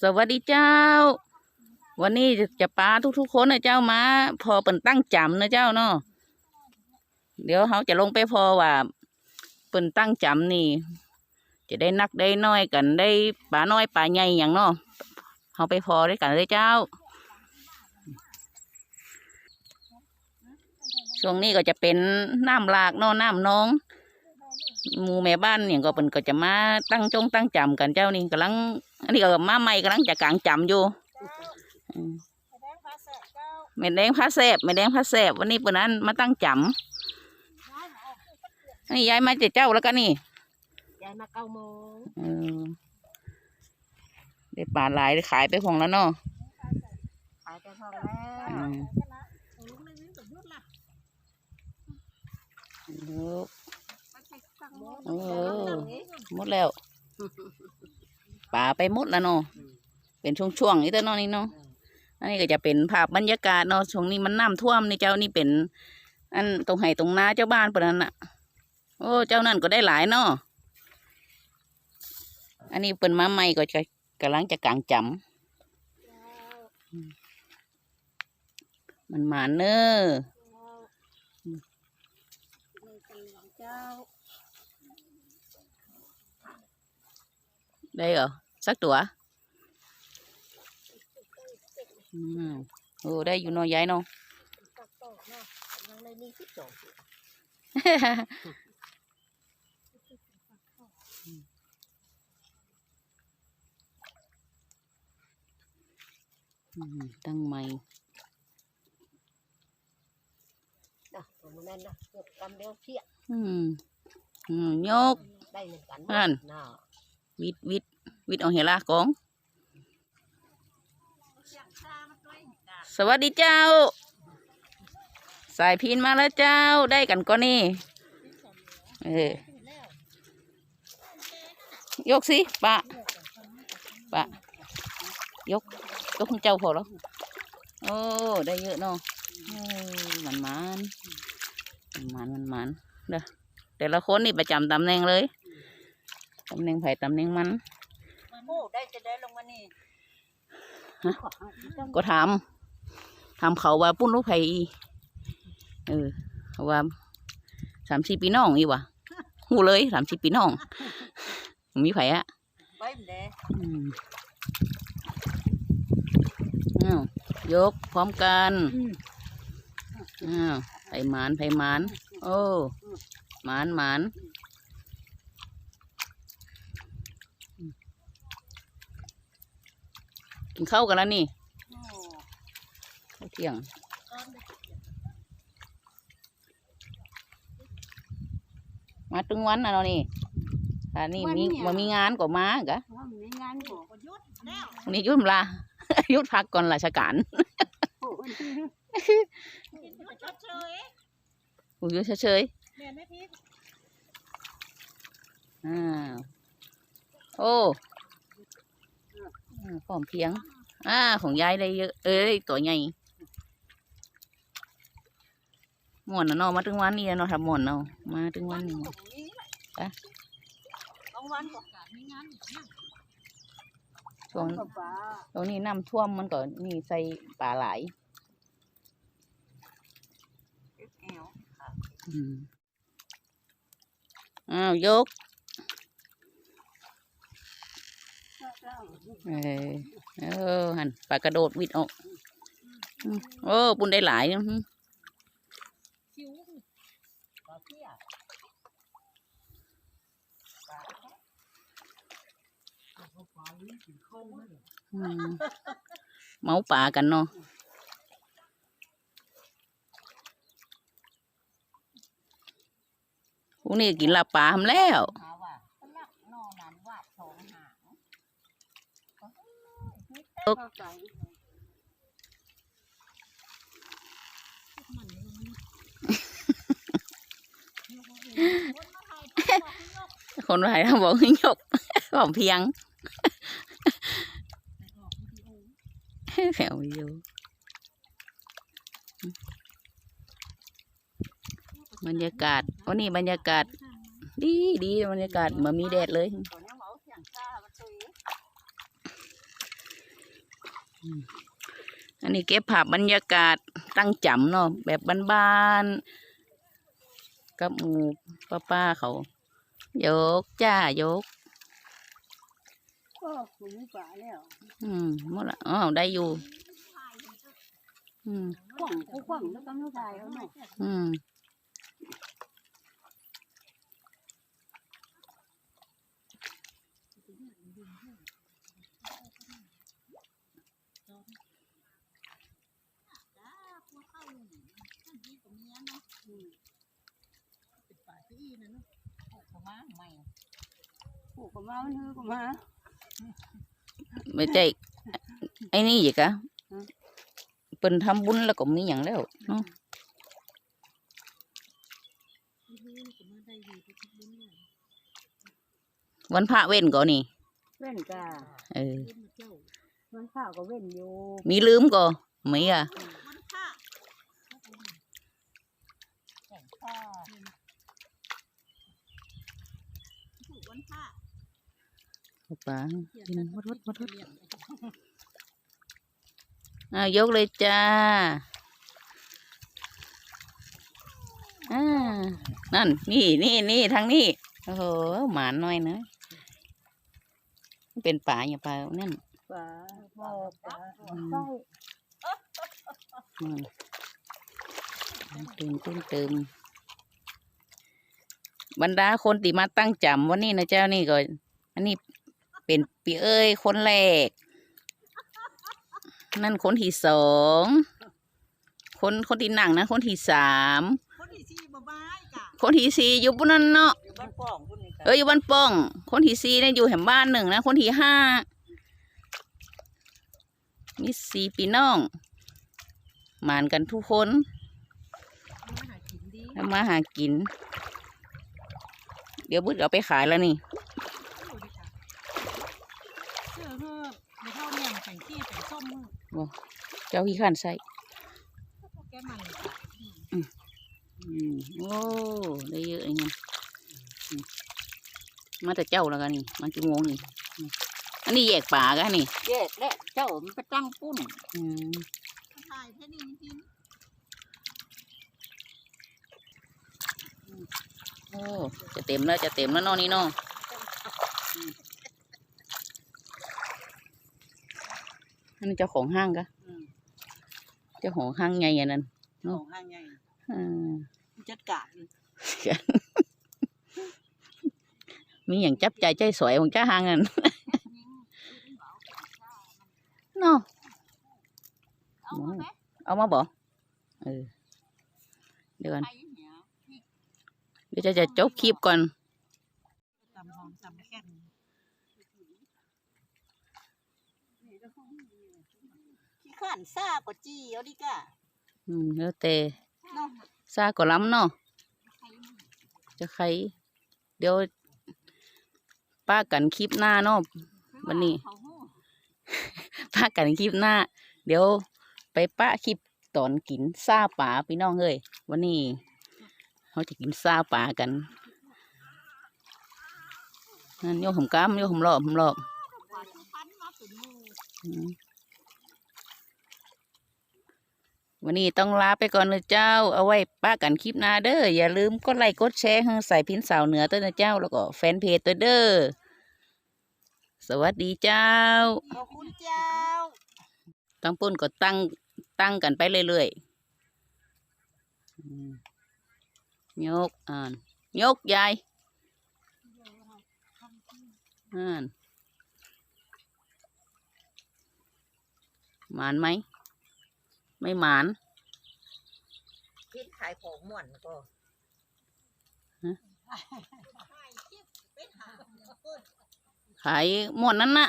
สวัสดีเจ้า วันนี้จะปลาทุกๆคนนะเจ้ามา พอเปิ่นตั้งจำนะเจ้าเนาะเดี๋ยวเขาจะลงไปพอว่าเปิ่นตั้งจำนี่ จะได้นักได้น้อยกันได้ปลาน้อยปลาใหญ่อย่างเนาะเขาไปพอได้กันเลยเจ้า ช่วงนี้ก็จะเป็นน้ำหลากเนาะน้ำน้องหมู่แม่บ้านเนี่ยก็เป็นก็จะมาตั้งจงตั้งจำกันเจ้านี่กำลัง อันนี้ก็มาใหม่กำลังจะกลางจำอยู่อืมแม่แดงพระแสบแม่แดงพระแสบวันนี้เปิดนั้นมาตั้งจำนี่ยายมาเจ็ดเจ้าแล้วก็นี่ยายมาเก้าโมงเออได้ปลาหลายได้ขายไปพองแล้วเนาะขายไปพอแล้วอืมเออหมดแล้ว ปลาไปหมดแล้วเนาะเป็นช่วงๆนี่เต้อเนาะนี่เนาะอันนี้ก็จะเป็นภาพบรรยากาศเนาะช่วงนี้มันน้ำท่วมนี่เจ้านี่เป็น อันตรงไห้ตรงนาเจ้าบ้านปะนั้นน่ะโอ้เจ้านั่นก็ได้หลายเนาะอันนี้เป็นมาใหม่ก็จะกำลังจะกลางจำมันหมาเนอเจ้าได้เหรอ สักตัวอืมโอ้ได้อยู่นาะยายเนาะตักต่อเนาะยังเลยมีสิบสองอืมตั้งใหม่นะผมนั่นนะเกือบกำเดียวเพี้ยอืมยกได้เหมือนกันนั่นวิดวิด วิดเอาเฮล่ากอง สวัสดีเจ้า สายพินมาแล้วเจ้าได้กันก็นี่เออยกสิปะปะยกยกของเจ้าพอแล้วโอ้ได้เยอะเนาะมันมันมันมันมันเด้อแต่ละคนนี่ประจำตำแหน่งเลยตำแหน่งไผ่ตำแหน่งมัน โอ้ได้จะได้ลงมานี่ฮะก็ถามถามเขาว่าปุ้นลูกไผ่อีเออเขาว่าสามสี่ปีน้องอีวะหูเลยสามสี่ปีน้อง มีไผ่อะไปเด้อืมอ้าวยกพร้อมกันอ้าวไผ่หมานไผ่หมาน โอ้หมานหมาน กินข้าวกันแล้วนี่ข้าวเที่ยงมาตึงวันนะเนาะนี่ถ้านี่มีมามีงานก็มากะว่ามีงานหัวก็ยุดแล้ววันนี้หยุดลาหยุดพักก่อนราชการโอ้ยชดเชยอยู่อยู่เฉยแม่แม่พี่ๆอ้าวโอ้ อ่าพร้อมเพรียง อ่า ของยายได้เยอะ เอ้ย ตัวใหญ่ม่วนนะเนาะมาถึงวันนี้แล้วเนาะทำม่วนเนาะมาถึงวันนี้ตรงนี้แหละอะบางวันก็การมีงานอีกเนี่ยช่วงกับป้าตรงนี้น้ำท่วมมันก็นี่ใส่ปลาไหลายแอวอืมอ้าวยก เออเออหันปลากระโดดวิดออกโอ้ปุ่นได้หลายนะหึคิวป้าเมาป่ากันเนาะพวกนี้กินลาปลาทำแล้ว หาว่าลักนอนั้นว่าสองหาง เข้าใจมันเลยคนมาถ่ายทอดบอกให้ยกคนไทยทำบอกให้ยกหอมเพียงแต่ออกวิดีโอแถวอยู่บรรยากาศวันนี้บรรยากาศ ดีดีบรรยากาศเหมือนมีแดดเลย ตอนนี้เหมาเสียงชามันซื้อ อันนี้เก็บภาพบรรยากาศตั้งจำเนาะแบบบ้านๆกับหมูป้าป้าๆเขายกจ้ายกก็ขุนฝาแล้วอืมหมดละอ๋อได้อยู่ อืมกว้างกูกว้างแล้วก็ไม่ได้เอาเนาะอืมกูก็มาเนื้อก็มาไม่ใช่ไอ้นี่อีกอะอืมเป็นทำบุญแล้วก็มีอย่างแล้วเนาะวันพระเว้นก่อนนี่ เว้นกาเออมันข้าวก็เว้นอยู่ มีลืมก่อไม่อะ ปากินวัดวัดวัดวัดอ่ายกเลยจ้าอ่านั่น นี่นี่นี่ทางนี้โอ้โหหมานหน่อยนะเป็นป่าอย่าป่านั่นฝาบอกฝาอืมใช่อืมเติมเติมเติมบรรดาคนที่มาตั้งจำวันนี้นะเจ้านี่ก็อันนี้ เป็นปีเอ้ยคนแรก นั่นคนที่สองคนคนที่หนังนะ คนที่สามคนที่สี่บ่บายกะคนที่สี่อยู่บนนั้นเนาะอยู่บ้านป้องพุ่นนี่กะเอออยู่บ้านป้อง คนที่สี่เนี่ยอยู่แห่งบ้านหนึ่งนะ คนที่ห้ามีสี่พี่น้องหมานกันทุกคนทำมาหากิน เดี๋ยวบุดเอาไปขายแล้วนี่ เชื่อเฮ้อไม่ เท่าเนี่ยแต่งขี้แต่งส้มมือเจ้าขี้ขันใส่แกใหม่อืมโอ้ได้เยอะอย่างเงี้ยอืมมาแต่เจ้าแล้วกันนี่มากี่โมงนี่อืมอันนี้แยกป่ากันนี่แยกและเจ้ามันไปตั้งปุ้นอืมถ่ายแค่นี้จริงโอ้ จะเต็มแล้วจะเต็มแล้วเนอนี่เนออืมอั นนี้เจ้าของห้างกะเจ้าของห้างใหญ่อันนั้นของห้างใหญ่อืมจัดการมีอย่างจับใจใจสวยของเจ้าห้างอันเนาะ เอามาไหมเอามาบอกเออ เดี๋ยวก่อน ไปเนี่ยเดี๋ยวจะจะจบคลิปก่อน ตำหอมตำแค่น ขี้านซาก็จี้เอาดิกะอืมแล้วแต่เนาะซาก็ล้ำเนาะจะใครเดี๋ยวป้ากันคลิปหน้าเนาะวันนี้ เขาหู้ป้ากันคลิปหน้า เดี๋ยวไปป้าคลิปตอนกินซาป่าพี่น้องเอ้ยวันนี้เขาจะกินซาป่ากันนั่นโยกผมกล้ามโยกผมหลอบผมหลอบพันพันมาถึงมือ อืม วันนี้ต้องลาไปก่อนนะเจ้า เอาไว้ป้ากันคลิปหน้าเด้อ อย่าลืมกดไลค์กดแชร์ให้ใส่พินสาวเหนือตัวนะเจ้า แล้วก็แฟนเพจตัวเด้อ สวัสดีเจ้า ขอบคุณเจ้าตั้งปุ้นก็ตั้งตั้งกันไปเรื่อยๆอืมยกอ่านยกยายอ่านหมานไหม ไม่หมานคิดขายของม่วนก็ขายหมดนั้นนะ